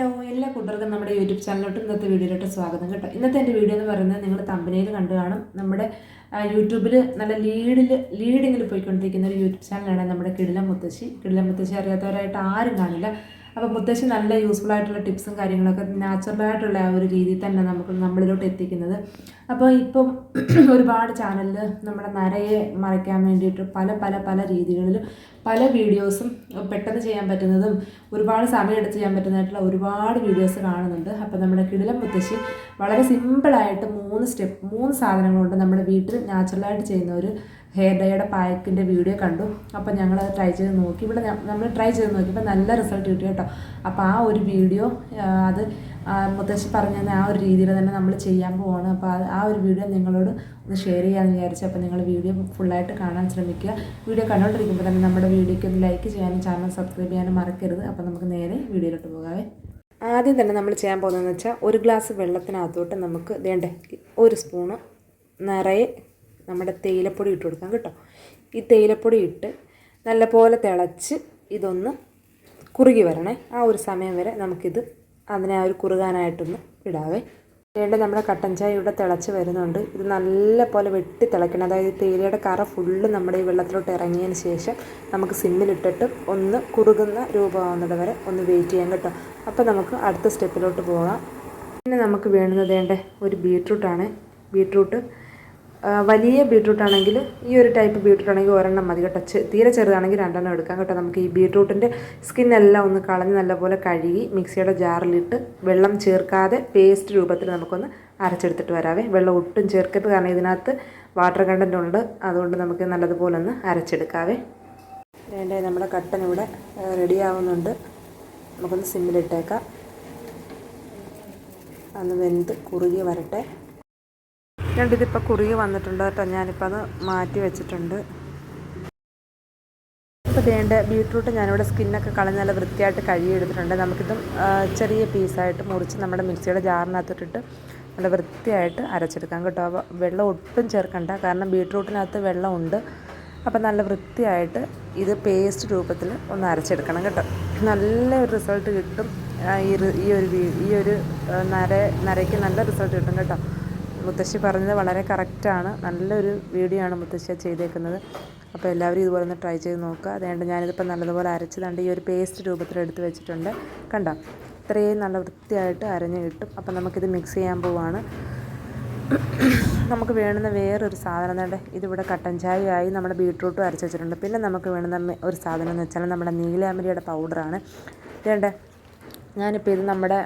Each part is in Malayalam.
ഹലോ എല്ലാ കൂട്ടർക്കും നമ്മുടെ യൂട്യൂബ് ചാനലിലോട്ട് ഇന്നത്തെ വീഡിയോയിലോട്ട് സ്വാഗതം കേട്ടോ. ഇന്നത്തെ എന്റെ വീഡിയോ എന്ന് പറയുന്നത് നിങ്ങൾ തമ്പനയിൽ കണ്ടു കാണും. നമ്മുടെ യൂട്യൂബിൽ നല്ല ലീഡിൽ ലീഡിങ്ങിൽ പോയിക്കൊണ്ടിരിക്കുന്ന ഒരു യൂട്യൂബ് ചാനലാണ് നമ്മുടെ കിടിലം മുത്തശ്ശി. കിടിലം മുത്തശ്ശി അറിയാത്തവരായിട്ട് ആരും കാണില്ല. അപ്പോൾ മുത്തശ്ശി നല്ല യൂസ്ഫുൾ ആയിട്ടുള്ള ടിപ്സും കാര്യങ്ങളൊക്കെ നാച്ചുറലായിട്ടുള്ള ആ ഒരു രീതിയിൽ തന്നെ നമുക്ക് നമ്മളിലോട്ട് എത്തിക്കുന്നത്. അപ്പോൾ ഇപ്പം ഒരുപാട് ചാനലിൽ നമ്മുടെ നരയെ മറയ്ക്കാൻ വേണ്ടിയിട്ട് പല പല പല രീതികളിൽ പല വീഡിയോസും പെട്ടെന്ന് ചെയ്യാൻ പറ്റുന്നതും ഒരുപാട് സമയമെടുത്ത് ചെയ്യാൻ പറ്റുന്നതായിട്ടുള്ള ഒരുപാട് വീഡിയോസ് കാണുന്നുണ്ട്. അപ്പോൾ നമ്മുടെ കിടിലം മുത്തശ്ശി വളരെ സിമ്പിളായിട്ട് മൂന്ന് സ്റ്റെപ്പ് മൂന്ന് സാധനങ്ങളുണ്ട് നമ്മുടെ വീട്ടിൽ നാച്ചുറലായിട്ട് ചെയ്യുന്ന ഒരു ഹെയർ ഡയുടെ പാക്കിന്റെ വീഡിയോ കണ്ടു. അപ്പോൾ ഞങ്ങൾ അത് ട്രൈ ചെയ്ത് നോക്കി. ഇവിടെ നമ്മൾ ട്രൈ ചെയ്ത് നോക്കിയപ്പോൾ നല്ല റിസൾട്ട് കിട്ടി കേട്ടോ. അപ്പോൾ ആ ഒരു വീഡിയോ അത് മുത്തശ്ശി പറഞ്ഞ ആ ഒരു രീതിയിൽ തന്നെ നമ്മൾ ചെയ്യാൻ പോവാണ്. അപ്പോൾ ആ ഒരു വീഡിയോ നിങ്ങളോട് ഒന്ന് ഷെയർ ചെയ്യാമെന്ന് വിചാരിച്ചു. അപ്പോൾ നിങ്ങൾ വീഡിയോ ഫുള്ളായിട്ട് കാണാൻ ശ്രമിക്കുക. വീഡിയോ കണ്ടുകൊണ്ടിരിക്കുമ്പോൾ തന്നെ നമ്മുടെ വീഡിയോയ്ക്ക് ഒന്ന് ലൈക്ക് ചെയ്യാനും ചാനൽ സബ്സ്ക്രൈബ് ചെയ്യാനും മറക്കരുത്. അപ്പോൾ നമുക്ക് നേരെ വീഡിയോയിലോട്ട് പോകാവേ. ആദ്യം തന്നെ നമ്മൾ ചെയ്യാൻ പോകുന്നതെന്ന് വെച്ചാൽ ഒരു ഗ്ലാസ് വെള്ളത്തിനകത്തോട്ട് നമുക്ക് വേണ്ടേ ഒരു സ്പൂണ് നിറയെ നമ്മുടെ തേയിലപ്പൊടി ഇട്ട് കൊടുക്കാം കേട്ടോ. ഈ തേയിലപ്പൊടി ഇട്ട് നല്ലപോലെ തിളച്ച് ഇതൊന്ന് കുറുകി വരണേ. ആ ഒരു സമയം വരെ നമുക്കിത് അതിനെ ആ ഒരു കുറുകാനായിട്ടൊന്ന് ഇടാവേ. വേണ്ട നമ്മുടെ കട്ടൻ ചായ ഇവിടെ തിളച്ച് വരുന്നുണ്ട്. ഇത് നല്ല പോലെ വെട്ടി തിളയ്ക്കണം അതായത് തേയിലയുടെ കറ ഫുള്ള് നമ്മുടെ ഈ വെള്ളത്തിലോട്ട് ഇറങ്ങിയതിന് ശേഷം നമുക്ക് സിമ്മിലിട്ടിട്ട് ഒന്ന് കുറുകുന്ന രൂപമാവുന്നത് വരെ ഒന്ന് വെയിറ്റ് ചെയ്യാം കേട്ടോ. അപ്പോൾ നമുക്ക് അടുത്ത സ്റ്റെപ്പിലോട്ട് പോകാം. പിന്നെ നമുക്ക് വേണ്ടുന്നത് വേണ്ട ഒരു ബീട്രൂട്ടാണ് ബീട്രൂട്ട് വലിയ ബീട്രൂട്ട് ആണെങ്കിൽ ഈ ഒരു ടൈപ്പ് ബീട്രൂട്ട് ആണെങ്കിൽ ഒരെണ്ണം മതി കേട്ടോ. തീരെ ചെറുതാണെങ്കിൽ രണ്ടെണ്ണം എടുക്കാം കേട്ടോ. നമുക്ക് ഈ ബീട്രൂട്ടിന്റെ സ്കിന്നെല്ലാം ഒന്ന് കളഞ്ഞ് നല്ലപോലെ കഴുകി മിക്സിയുടെ ജാറിലിട്ട് വെള്ളം ചേർക്കാതെ പേസ്റ്റ് രൂപത്തിൽ നമുക്കൊന്ന് അരച്ചെടുത്തിട്ട് വരാവേ. വെള്ളം ഒട്ടും ചേർക്കരുത്. കാരണം ഇതിനകത്ത് വാട്ടർ കണ്ടന്റ് ഉണ്ട്. അതുകൊണ്ട് നമുക്ക് നല്ലതുപോലെ ഒന്ന് അരച്ചെടുക്കാവേ. വേണ്ടേ നമ്മുടെ കട്ടൻ ഇവിടെ റെഡി ആവുന്നുണ്ട്. നമുക്കൊന്ന് സിമ്മിലിട്ടേക്കാം. അന്ന് വെന്ത് കുറുകി വരട്ടെ. രണ്ടിതിപ്പോൾ കുറുകി വന്നിട്ടുണ്ട് കേട്ടോ. ഞാനിപ്പോൾ അത് മാറ്റി വെച്ചിട്ടുണ്ട്. ഇപ്പോൾ വേണ്ട ബീട്രൂട്ട് ഞാനിവിടെ സ്കിന്നൊക്കെ കളഞ്ഞ് നല്ല വൃത്തിയായിട്ട് കഴുകിയെടുത്തിട്ടുണ്ട്. നമുക്കിതും ചെറിയ പീസായിട്ട് മുറിച്ച് നമ്മുടെ മിക്സിയുടെ ജാറിനകത്തോട്ടിട്ട് നല്ല വൃത്തിയായിട്ട് അരച്ചെടുക്കാം കേട്ടോ. വെള്ളം ഒട്ടും ചേർക്കണ്ട. കാരണം ബീട്രൂട്ടിനകത്ത് വെള്ളമുണ്ട്. അപ്പോൾ നല്ല വൃത്തിയായിട്ട് ഇത് പേസ്റ്റ് രൂപത്തിൽ ഒന്ന് അരച്ചെടുക്കണം കേട്ടോ. നല്ല ഒരു റിസൾട്ട് കിട്ടും. ഈ ഒരു ഈ ഒരു നര നരയ്ക്ക് നല്ല റിസൾട്ട് കിട്ടും കേട്ടോ. മുത്തശ്ശി പറഞ്ഞത് വളരെ കറക്റ്റാണ് നല്ലൊരു വീഡിയോ ആണ് മുത്തശ്ശി ചെയ്തേക്കുന്നത്. അപ്പോൾ എല്ലാവരും ഇതുപോലെ ഒന്ന് ട്രൈ ചെയ്ത് നോക്കുക. അതുകൊണ്ട് ഞാനിതിപ്പോൾ നല്ലതുപോലെ അരച്ചതാണ്ട് ഈ ഒരു പേസ്റ്റ് രൂപത്തിൽ എടുത്ത് വെച്ചിട്ടുണ്ട്. കണ്ടോ? ഇത്രയും നല്ല വൃത്തിയായിട്ട് അരഞ്ഞ് കിട്ടും. അപ്പോൾ നമുക്കിത് മിക്സ് ചെയ്യാൻ പോവാണ്. നമുക്ക് വേണ്ടുന്ന വേറൊരു സാധനം തന്നെ ഇതിവിടെ കട്ടൻ ചായയായി നമ്മുടെ ബീട്രൂട്ടും അരച്ച് വെച്ചിട്ടുണ്ട്. പിന്നെ നമുക്ക് വേണ്ടുന്ന ഒരു സാധനം എന്ന് വെച്ചാൽ നമ്മുടെ നീലാമരിയുടെ പൗഡറാണ് വേണ്ടേ ഞാനിപ്പോൾ ഇത് നമ്മുടെ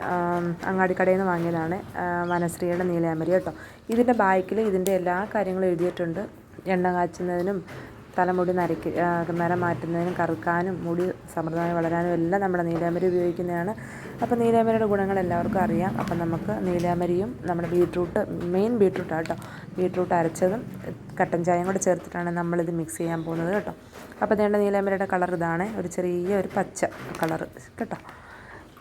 അങ്ങാടിക്കടയിൽ നിന്ന് വാങ്ങിയതാണ് വനശ്രീയുടെ നീലാമരി കേട്ടോ. ഇതിന്റെ ബാക്കിൽ ഇതിന്റെ എല്ലാ കാര്യങ്ങളും എഴുതിയിട്ടുണ്ട്. എണ്ണ കാച്ചുന്നതിനും തലമുടി നരയ്ക്ക് നര മാറ്റുന്നതിനും കറുക്കാനും മുടി സമൃദ്ധമായി വളരാനും എല്ലാം നമ്മുടെ നീലാമരി ഉപയോഗിക്കുന്നതാണ്. അപ്പോൾ നീലാമരിയുടെ ഗുണങ്ങൾ എല്ലാവർക്കും അറിയാം. അപ്പം നമുക്ക് നീലാമരിയും നമ്മുടെ ബീട്രൂട്ട് മെയിൻ ബീട്രൂട്ടാണ് കേട്ടോ. ബീട്രൂട്ട് അരച്ചതും കട്ടൻ ചായയും കൂടെ ചേർത്തിട്ടാണ് നമ്മളിത് മിക്സ് ചെയ്യാൻ പോകുന്നത് കേട്ടോ. അപ്പോൾ അതേണ്ട നീലാമരിയുടെ കളർ ഇതാണ്. ഒരു ചെറിയ ഒരു പച്ച കളർ കേട്ടോ.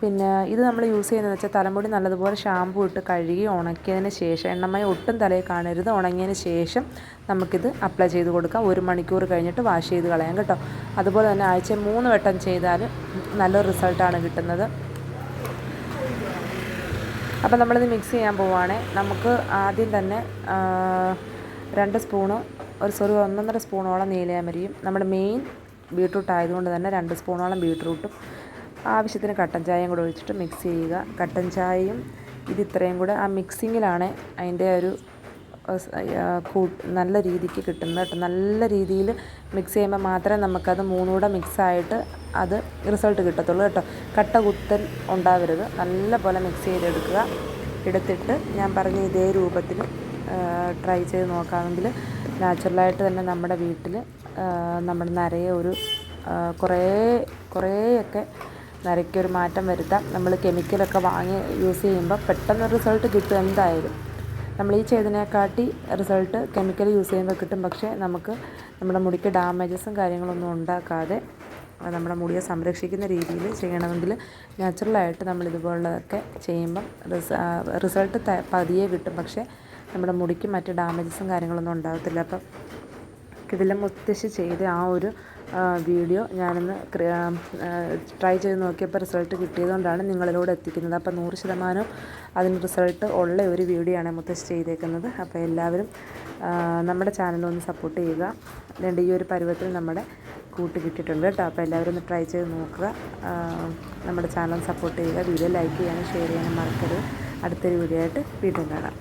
പിന്നെ ഇത് നമ്മൾ യൂസ് ചെയ്യുന്നതെന്ന് വെച്ചാൽ തലമുടി നല്ലതുപോലെ ഷാമ്പു ഇട്ട് കഴുകി ഉണക്കിയതിന് ശേഷം എണ്ണമയം ഒട്ടും തലയിൽ കാണരുത്. ഉണങ്ങിയതിന് ശേഷം നമുക്കിത് അപ്ലൈ ചെയ്ത് കൊടുക്കാം. ഒരു മണിക്കൂർ കഴിഞ്ഞിട്ട് വാഷ് ചെയ്ത് കളയാം കേട്ടോ. അതുപോലെ തന്നെ ആഴ്ച മൂന്ന് വട്ടം ചെയ്താൽ നല്ലൊരു റിസൾട്ടാണ് കിട്ടുന്നത്. അപ്പോൾ നമ്മളിത് മിക്സ് ചെയ്യാൻ പോവുകയാണെ നമുക്ക് ആദ്യം തന്നെ രണ്ട് സ്പൂണ് ഒരു സോറി ഒന്നൊന്നര സ്പൂണോളം നീലയാമരിയും നമ്മുടെ മെയിൻ ബീട്രൂട്ട് ആയതുകൊണ്ട് തന്നെ രണ്ട് സ്പൂണോളം ബീട്രൂട്ടും ആവശ്യത്തിന് കട്ടൻ ചായയും കൂടെ ഒഴിച്ചിട്ട് മിക്സ് ചെയ്യുക. കട്ടൻ ചായയും ഇത് ഇത്രയും കൂടെ ആ മിക്സിങ്ങിലാണ് അതിന്റെ ഒരു നല്ല രീതിക്ക് കിട്ടുന്നത് കേട്ടോ. നല്ല രീതിയിൽ മിക്സ് ചെയ്യുമ്പോൾ മാത്രമേ നമുക്കത് മൂന്നുകൂടെ മിക്സായിട്ട് അത് റിസൾട്ട് കിട്ടത്തുള്ളൂ കേട്ടോ. കട്ട കുത്തൽ ഉണ്ടാവരുത്. നല്ല പോലെ മിക്സ് ചെയ്തെടുക്കുക. എടുത്തിട്ട് ഞാൻ പറഞ്ഞ ഇതേ രൂപത്തിൽ ട്രൈ ചെയ്ത് നോക്കാമെങ്കിൽ നാച്ചുറലായിട്ട് തന്നെ നമ്മുടെ വീട്ടിൽ നമ്മുടെ നരയെ ഒരു കുറേ കുറേയൊക്കെ നരയ്ക്കൊരു മാറ്റം വരുത്താം. നമ്മൾ കെമിക്കലൊക്കെ വാങ്ങി യൂസ് ചെയ്യുമ്പോൾ പെട്ടെന്ന് റിസൾട്ട് കിട്ടും എന്തായാലും. നമ്മൾ ഈ ചെയ്തതിനെക്കാട്ടി റിസൾട്ട് കെമിക്കൽ യൂസ് ചെയ്യുമ്പോൾ കിട്ടും. പക്ഷേ നമുക്ക് നമ്മുടെ മുടിക്ക് ഡാമേജസും കാര്യങ്ങളൊന്നും ഉണ്ടാക്കാതെ നമ്മുടെ മുടിയെ സംരക്ഷിക്കുന്ന രീതിയിൽ ചെയ്യണമെങ്കിൽ നാച്ചുറലായിട്ട് നമ്മൾ ഇതുപോലുള്ളതൊക്കെ ചെയ്യുമ്പം റിസ റിസൾട്ട് പതിയെ കിട്ടും. പക്ഷേ നമ്മുടെ മുടിക്ക് മറ്റ് ഡാമേജസും കാര്യങ്ങളൊന്നും ഉണ്ടാകത്തില്ല അപ്പം കിടിലം മുത്തശ്ശി ചെയ്ത് ആ ഒരു വീഡിയോ ഞാനൊന്ന് ട്രൈ ചെയ്ത് നോക്കിയപ്പോൾ റിസൾട്ട് കിട്ടിയതുകൊണ്ടാണ് നിങ്ങളിലൂടെ എത്തിക്കുന്നത്. അപ്പോൾ നൂറ് ശതമാനം അതിന് റിസൾട്ട് ഉള്ള ഒരു വീഡിയോ ആണ് മുത്തശ്ശി ചെയ്തേക്കുന്നത്. അപ്പോൾ എല്ലാവരും നമ്മുടെ ചാനലൊന്ന് സപ്പോർട്ട് ചെയ്യുക. രണ്ട് ഈ ഒരു പരുവത്തിൽ നമ്മുടെ കൂട്ട് കിട്ടിയിട്ടുണ്ട് കേട്ടോ. അപ്പോൾ എല്ലാവരും ഒന്ന് ട്രൈ ചെയ്ത് നോക്കുക. നമ്മുടെ ചാനൽ സപ്പോർട്ട് ചെയ്യുക. വീഡിയോ ലൈക്ക് ചെയ്യാനും ഷെയർ ചെയ്യാനും മറക്കരുത്. അടുത്തൊരു വീഡിയോ ആയിട്ട് വീണ്ടും കാണാം.